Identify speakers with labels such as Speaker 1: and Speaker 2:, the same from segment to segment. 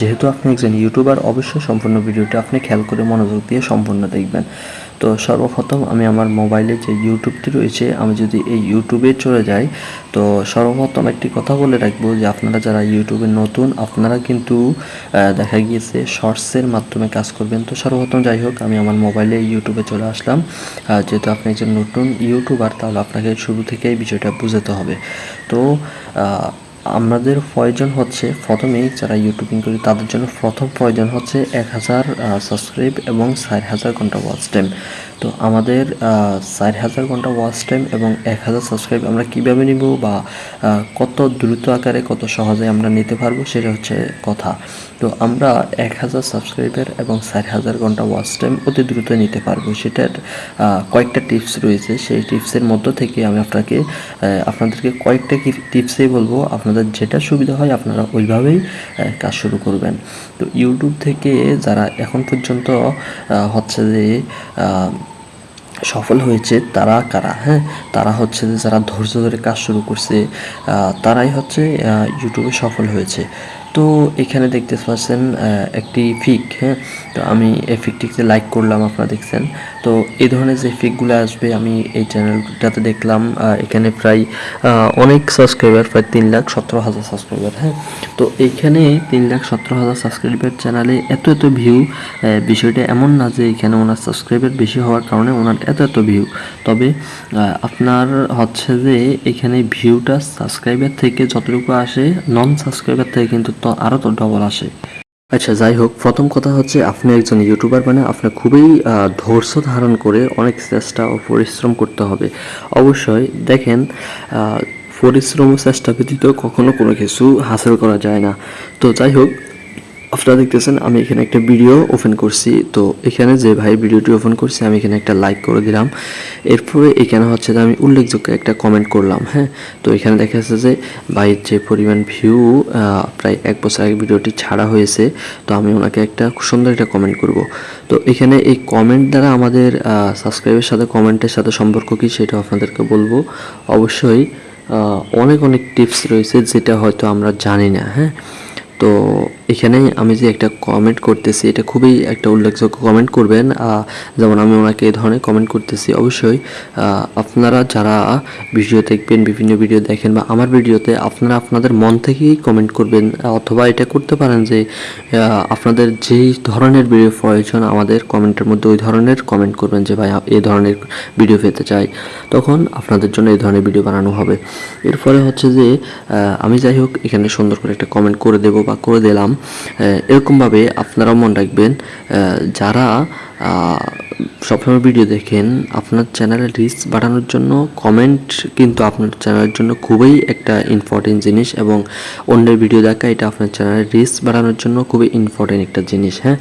Speaker 1: যেহেতু আপনি একজন ইউটিউবার, অবশ্যই সম্পূর্ণ ভিডিওটি আপনি খেয়াল করে মনোযোগ দিয়ে সম্পূর্ণ দেখবেন। তো সর্বপ্রথম আমি আমার মোবাইলে যে ইউটিউবটি রয়েছে, আমি যদি এই ইউটিউবে চলে যাই, তো সর্বপ্রথম একটি কথা বলে রাখব যে আপনারা যারা ইউটিউবে নতুন, আপনারা কিন্তু দেখা গিয়েছে শর্টসের মাধ্যমে কাজ করবেন। তো সর্বপ্রথম যাই হোক, আমি আমার মোবাইলে ইউটিউবে চলে আসলাম। যেহেতু আপনি একজন নতুন ইউটিউবার, তাহলে আপনাকে শুরু থেকেই বিষয়টা বুঝতে হবে। তো আমাদের প্রয়োজন হচ্ছে প্রথমেই যারা ইউটিউবিং করি তাদের জন্য প্রথম প্রয়োজন হচ্ছে এক হাজার সাবস্ক্রাইব এবং চার হাজার ঘণ্টা ওয়াচ টাইম তো আমাদের চার হাজার ঘণ্টা ওয়াচ টাইম এবং এক হাজার সাবস্ক্রাইব আমরা কীভাবে নিব বা কত দ্রুত আকারে, কত সহজে আমরা নিতে পারব সেটা হচ্ছে কথা। তো আমরা এক হাজার সাবস্ক্রাইবার এবং চার হাজার ঘণ্টা ওয়াচ টাইম অতি দ্রুত নিতে পারব। সেটার কয়েকটা টিপস রয়েছে। সেই টিপসের মধ্য থেকে আমি আপনাকে আপনাদেরকে কয়েকটা টিপসেই বলব। আপনাদের যেটা সুবিধা হয় আপনারা ওইভাবেই কাজ শুরু করবেন। তো ইউটিউব থেকে যারা এখন পর্যন্ত হচ্ছে যে সফল হয়েছে তারা কারা? হ্যাঁ তারা হচ্ছে যারা ধৈর্য ধরে কাজ শুরু করছে তারাই হচ্ছে ইউটিউবে সফল হয়েছে। তো এখানে দেখতে পাচ্ছেন একটি ফিক হ্যাঁ? তো আমি এই ফিকটিকে লাইক করলাম, আপনারা দেখছেন। তো এই ধরনের যে ফিকগুলো আসবে, আমি এই চ্যানেলটাতে দেখলাম এখানে প্রায় অনেক সাবস্ক্রাইবার প্রায় তিন লাখ সতেরো হাজার সাবস্ক্রাইবার হ্যাঁ? তো এখানে তিন লাখ সতেরো হাজার সাবস্ক্রাইবার চ্যানেলে এত এত ভিউ বিষয়টা এমন না যে এখানে ওনার সাবস্ক্রাইবার বেশি হওয়ার কারণে ওনার এত এত ভিউ তবে আপনার হচ্ছে যে এখানে ভিউটা সাবস্ক্রাইবার থেকে যতটুকু আসে নন সাবস্ক্রাইবার থেকে কিন্তু আরও তো ডবল আসে। আচ্ছা যাই হোক প্রথম কথা হচ্ছে আপনি একজন ইউটিউবার মানে আপনার খুবই ধৈর্য ধারণ করে অনেক চেষ্টা ও পরিশ্রম করতে হবে। অবশ্যই দেখেন পরিশ্রম ও চেষ্টা ব্যতীত কখনো কোনো কিছু হাসিল করা যায় না। তো যাই হোক আপনারা দেখতেছেন, আমি এখানে একটা ভিডিও ওপেন করছি। তো এখানে যে ভাই ভিডিওটি ওপেন করছি, আমি এখানে একটা লাইক করে দিলাম। এরপরে এখানে হচ্ছে যে আমি উল্লেখযোগ্য একটা কমেন্ট করলাম হ্যাঁ? তো এখানে দেখা যাচ্ছে যে ভাইয়ের যে পরিমাণ ভিউ প্রায় এক বছর আগে ভিডিওটি ছাড়া হয়েছে, তো আমি ওনাকে একটা সুন্দর একটা কমেন্ট করব। তো এখানে এই কমেন্ট দ্বারা আমাদের সাবস্ক্রাইবের সাথে কমেন্টের সাথে সম্পর্ক কি সেটা আপনাদেরকে বলব। অবশ্যই অনেক অনেক টিপস রয়েছে যেটা হয়তো আমরা জানি না হ্যাঁ? তো এখানে আমি যে একটা কমেন্ট করতেছি, এটা খুবই একটা উল্লেখযোগ্য কমেন্ট করবেন। যেমন আমি ওনাকে এই ধরনের কমেন্ট করতেছি, অবশ্যই। আপনারা যারা ভিডিও দেখবেন, বিভিন্ন ভিডিও দেখেন বা আমার ভিডিওতে আপনারা আপনাদের মন থেকেই কমেন্ট করবেন, অথবা এটা করতে পারেন যে আপনাদের যেই ধরনের ভিডিও প্রয়োজন আমাদের কমেন্টের মধ্যে ওই ধরনের কমেন্ট করবেন যে ভাই এই ধরনের ভিডিও পেতে চাই। তখন আপনাদের জন্য এই ধরনের ভিডিও বানানো হবে। এরপরে হচ্ছে যে আমি যাই হোক, এখানে সুন্দর করে একটা কমেন্ট করে দেব বা করে দিলাম। এরকমভাবে আপনারাও মনে রাখবেন যারা সবসময় ভিডিও দেখেন। আপনার চ্যানেলের রিচ বাড়ানোর জন্য কমেন্ট কিন্তু আপনার চ্যানেলের জন্য খুবই একটা ইম্পর্টেন্ট জিনিস এবং অন্যের ভিডিও দেখা, এটা আপনার চ্যানেলের রিচ বাড়ানোর জন্য খুবই ইম্পর্টেন্ট একটা জিনিস হ্যাঁ?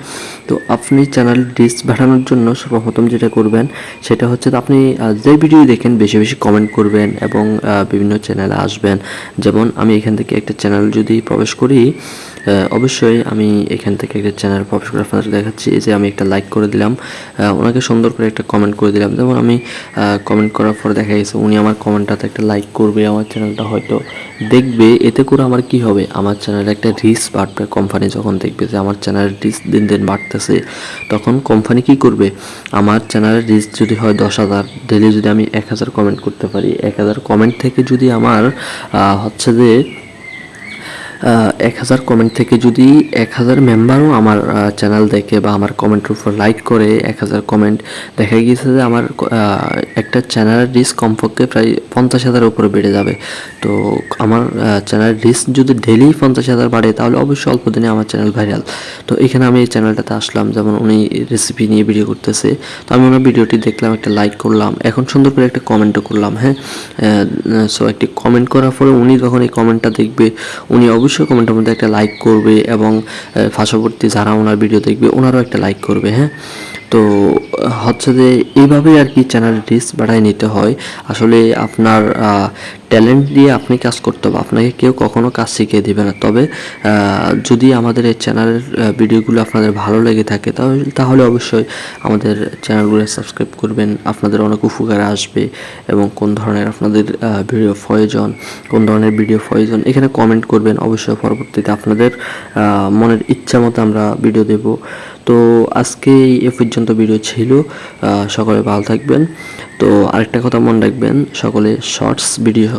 Speaker 1: তো আপনি চ্যানেল রিচ বাড়ানোর জন্য সর্বপ্রথম যেটা করবেন, সেটা হচ্ছে আপনি যে ভিডিও দেখেন বেশি বেশি কমেন্ট করবেন এবং বিভিন্ন চ্যানেলে আসবেন। যেমন আমি এখান থেকে একটা চ্যানেল যদি প্রবেশ করি অবশ্যই আমি এখান থেকে একটা চ্যানেল প্রবেশ করে আপনাদের দেখাচ্ছি যে আমি একটা লাইক করে দিলাম। আহ, ওনাকে সুন্দর করে একটা কমেন্ট করে দিলাম। যেমন আমি কমেন্ট করার পর দেখা গেছে উনি আমার কমেন্টটাতে একটা লাইক করবে আমার চ্যানেলটা হয়তো দেখবে। এতে করে আমার কি হবে? আমার চ্যানেলে একটা রিচ বাড়বে কোম্পানি যখন দেখবে যে আমার চ্যানেলের রিচ দিন দিন বাড়তেছে। তখন কোম্পানি কি করবে? আমার চ্যানেলের রিচ যদি হয় দশ হাজার ডেলি যদি আমি এক হাজার কমেন্ট করতে পারি। এক হাজার কমেন্ট থেকে যদি আমার হচ্ছে যে এক হাজার কমেন্ট থেকে যদি এক হাজার মেম্বারও আমার চ্যানেল দেখে বা আমার কমেন্টের উপর লাইক করে এক হাজার কমেন্ট দেখা গিয়েছে যে আমার একটা চ্যানেলের রিস্ক কমপক্ষে প্রায় পঞ্চাশ হাজারের উপরে বেড়ে যাবে। তো আমার চ্যানেলের রিস্ক যদি ডেলি পঞ্চাশ হাজার বাড়ে, তাহলে অবশ্যই অল্প দিনে আমার চ্যানেল ভাইরাল তো এখানে আমি এই চ্যানেলটাতে আসলাম, যেমন উনি রেসিপি নিয়ে ভিডিও করতেছে। তো আমি ওনার ভিডিওটি দেখলাম, একটা লাইক করলাম। এখন সুন্দর করে একটা কমেন্টও করলাম হ্যাঁ? সো একটি কমেন্ট করার পরে উনি যখন এই কমেন্টটা দেখবে, উনি অবশ্যই কমেন্টের মধ্যে একটা লাইক করবে এবং পার্শ্ববর্তী যারা ওনার ভিডিও দেখবে, ওনারও একটা লাইক করবে হ্যাঁ? তো, হচ্ছে যে এইভাবেই আর কি চ্যানেল রিচ বাড়ায় নিতে হয়। আসলে আপনার ট্যালেন্ট দিয়ে আপনি কাজ করতে হবে। আপনাকে কেউ কখনো কাজ শিখিয়ে দিবে না। তবে যদি আমাদের এই চ্যানেলের ভিডিওগুলো আপনাদের ভালো লেগে থাকে তাহলে তাহলে অবশ্যই আমাদের চ্যানেলগুলো সাবস্ক্রাইব করবেন। আপনাদের অনেক উপকারে আসবে এবং কোন ধরনের আপনাদের ভিডিও প্রয়োজন, কোন ধরনের ভিডিও প্রয়োজন, এখানে কমেন্ট করবেন। অবশ্যই পরবর্তীতে আপনাদের মনের ইচ্ছা মতো আমরা ভিডিও দেব। তো আজকে এ পর্যন্ত ভিডিও ছিল। সকলে ভালো থাকবেন। তো আরেকটা কথা মনে রাখবেন, সকলে শর্টস ভিডিও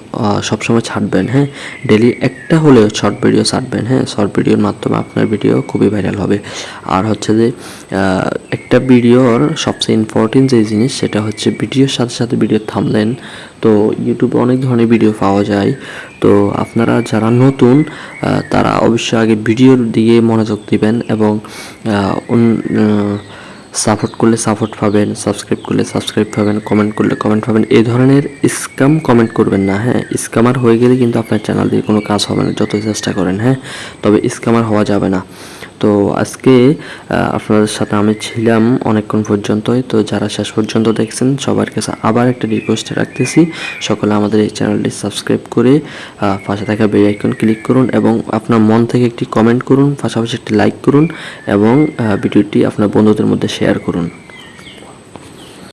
Speaker 1: সবসময় ছাড়বেন হ্যাঁ? ডেলি একটা হলেও শর্ট ভিডিও ছাড়বেন হ্যাঁ? শর্ট ভিডিওর মাধ্যমে আপনার ভিডিও খুবই ভাইরাল হবে। আর হচ্ছে যে একটা ভিডিওর সবচেয়ে ইম্পর্টেন্ট যে জিনিস, সেটা হচ্ছে ভিডিওর সাথে সাথে ভিডিও থামলেন তো ইউটিউবে অনেক ধরনের ভিডিও পাওয়া যায়। তো আপনারা যারা নতুন তারা অবশ্যই আগে ভিডিওর দিকে মনোযোগ দিবেন এবং সাপোর্ট করলে সাপোর্ট পাবেন সাবস্ক্রাইব করলে সাবস্ক্রাইব পাবেন কমেন্ট করলে কমেন্ট পাবেন। এই ধরনের স্ক্যাম কমেন্ট করবেন না হ্যাঁ? স্ক্যামার হয়ে গেলে কিন্তু আপনার চ্যানেল দিয়ে কোনো কাজ হবে না যত চেষ্টা করেন হ্যাঁ? তবে স্ক্যামার হওয়া যাবে না। তো আজকে আপনাদের সাথে আমি ছিলাম অনেকক্ষণ পর্যন্তই। তো যারা শেষ পর্যন্ত দেখছেন, সবার কাছে আবার একটা রিকোয়েস্ট রাখতেছি। সকলে আমাদের এই চ্যানেলটি সাবস্ক্রাইব করে পাশে থাকা বেল আইকন ক্লিক করুন এবং আপনার মন থেকে একটি কমেন্ট করুন, পাশাপাশি একটি লাইক করুন এবং ভিডিওটি আপনার বন্ধুদের মধ্যে শেয়ার করুন।